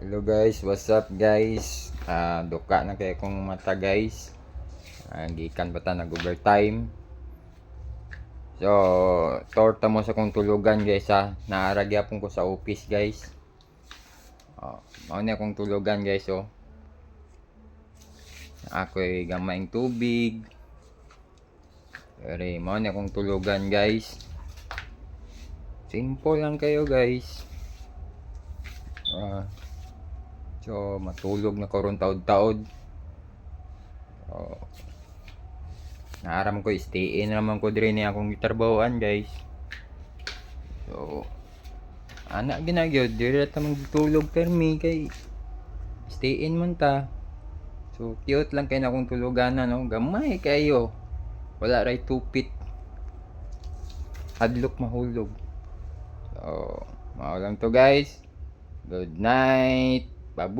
Hello guys, what's up guys? Ah, duka na kay kong mata guys. Ah, gikan pa ta nag overtime. So, torta mo sa kong tulugan guys ha. Naarag yapon ko sa office guys. Oh, mao na akong tulugan guys oh. Ako'y gamayng tubig. Pero mao na akong tulugan guys. Simple lang kayo guys. Ah, So, matulog na karon taod-taod. So, naaram ko, stay in naman ko dire ni akong gitarbawan, guys. So, anak ginagyod, dire ta magtulog permi kay stay in man ta. So, cute lang kay na akong tulugan na, no? Gamay kayo. Wala ray tupit. Hadlok mahulog. So, mao lang to guys. Good night. Babu.